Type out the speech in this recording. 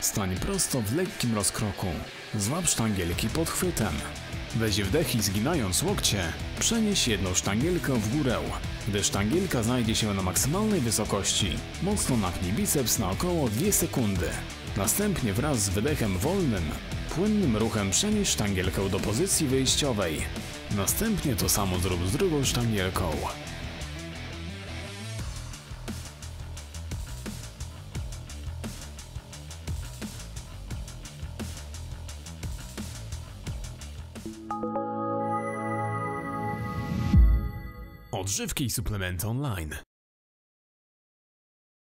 Stań prosto w lekkim rozkroku. Złap sztangielki pod chwytem. Weź wdech i zginając łokcie, przenieś jedną sztangielkę w górę. Gdy sztangielka znajdzie się na maksymalnej wysokości, mocno napnij biceps na około 2 sekundy. Następnie wraz z wydechem wolnym, płynnym ruchem przenieś sztangielkę do pozycji wyjściowej. Następnie to samo zrób z drugą sztangielką. Odżywki i suplementy online.